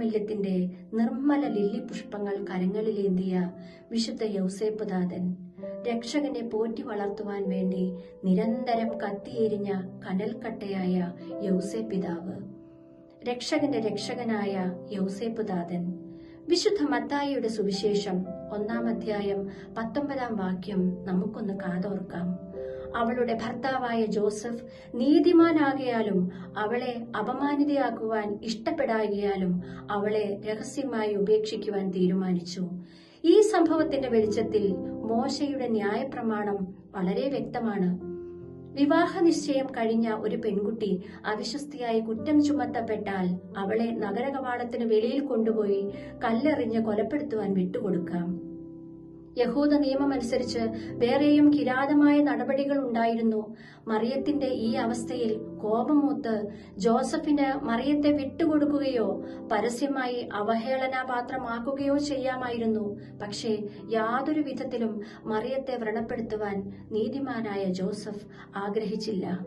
വാത്സല്യത്തിന്റെ Nirmala lily പുഷ്പങ്ങൾ കരങ്ങളിലേന്തിയ വിശുദ്ധ യൗസേപ്പുദാതൻ. രക്ഷകനെ പോറ്റി വളർത്തുവാൻ വേണ്ടി നിരന്തരം കത്തിയെരിഞ്ഞ കനൽക്കട്ടയായ യൗസേപ്പിതാവ്. രക്ഷകന്റെ രക്ഷകനായ യൗസേപ്പുദാതൻ. വിശുദ്ധ മത്തായിയുടെ സുവിശേഷം ഒന്നാം അധ്യായം പത്തൊമ്പതാം വാക്യം നമുക്കൊന്ന് കാതോർക്കാം. അവളുടെ ഭർത്താവായ ജോസഫ് നീതിമാനാകിയാലും അവളെ അപമാനിതയാക്കുവാൻ ഇഷ്ടപ്പെടാകിയാലും അവളെ രഹസ്യമായി ഉപേക്ഷിക്കുവാൻ തീരുമാനിച്ചു. ഈ സംഭവത്തിന്റെ വെളിച്ചത്തിൽ മോശയുടെ ന്യായപ്രമാണം വളരെ വ്യക്തമാണ്. വിവാഹ നിശ്ചയം കഴിഞ്ഞ ഒരു പെൺകുട്ടി അവിശ്വസ്തിയായി കുറ്റം ചുമത്തപ്പെട്ടാൽ അവളെ നഗരകവാടത്തിന് വെളിയിൽ കൊണ്ടുപോയി കല്ലെറിഞ്ഞ് കൊലപ്പെടുത്തുവാൻ വിട്ടുകൊടുക്കാം. യഹൂദ നിയമമനുസരിച്ച് വേറെയും കിരാതമായ നടപടികൾ ഉണ്ടായിരുന്നു. മറിയത്തിന്റെ ഈ അവസ്ഥയിൽ കോപമൂത്ത് ജോസഫിന് മറിയത്തെ വിട്ടുകൊടുക്കുകയോ പരസ്യമായി അവഹേളനാപാത്രമാക്കുകയോ ചെയ്യാമായിരുന്നു. പക്ഷേ യാതൊരു വിധത്തിലും മറിയത്തെ വ്രണപ്പെടുത്തുവാൻ നീതിമാനായ ജോസഫ് ആഗ്രഹിച്ചില്ല.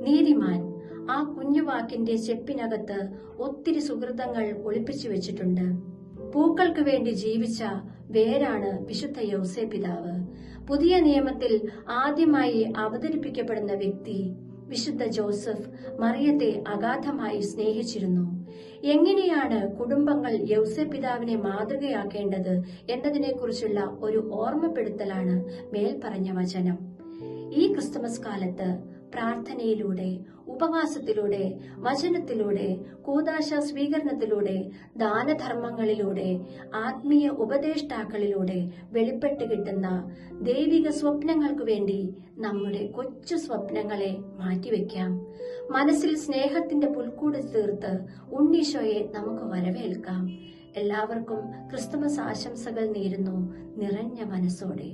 നീതിമാൻ ആ കുഞ്ഞുവാക്കിന്റെ ചെപ്പിനകത്ത് ഒത്തിരി സുഹൃതങ്ങൾ ഒളിപ്പിച്ചു വെച്ചിട്ടുണ്ട്. പൂക്കൾക്ക് വേണ്ടി ജീവിച്ച വേരാണ് വിശുദ്ധ യൗസേ പിതാവ്. പുതിയ നിയമത്തിൽ ആദ്യമായി അവതരിപ്പിക്കപ്പെടുന്ന വ്യക്തി വിശുദ്ധ ജോസഫ് മറിയത്തെ അഗാധമായി സ്നേഹിച്ചിരുന്നു. എങ്ങനെയാണ് കുടുംബങ്ങൾ യൗസെ പിതാവിനെ മാതൃകയാക്കേണ്ടത് എന്നതിനെക്കുറിച്ചുള്ള ഒരു ഓർമ്മപ്പെടുത്തലാണ് മേൽപ്പറഞ്ഞ വചനം. ഈ ക്രിസ്തുമസ് കാലത്ത് പ്രാർത്ഥനയിലൂടെ ഉപവാസത്തിലൂടെ വചനത്തിലൂടെ കൂതാശ സ്വീകരണത്തിലൂടെ ദാനധർമ്മങ്ങളിലൂടെ ആത്മീയ ഉപദേഷ്ടാക്കളിലൂടെ വെളിപ്പെട്ട് കിട്ടുന്ന ദൈവിക സ്വപ്നങ്ങൾക്കു വേണ്ടി നമ്മുടെ കൊച്ചു സ്വപ്നങ്ങളെ മാറ്റിവെക്കാം. മനസ്സിൽ സ്നേഹത്തിന്റെ പുൽക്കൂട് തീർത്ത് ഉണ്ണീശോയെ നമുക്ക് വരവേൽക്കാം. എല്ലാവർക്കും ക്രിസ്തുമസ് ആശംസകൾ നേരുന്നു നിറഞ്ഞ മനസ്സോടെ.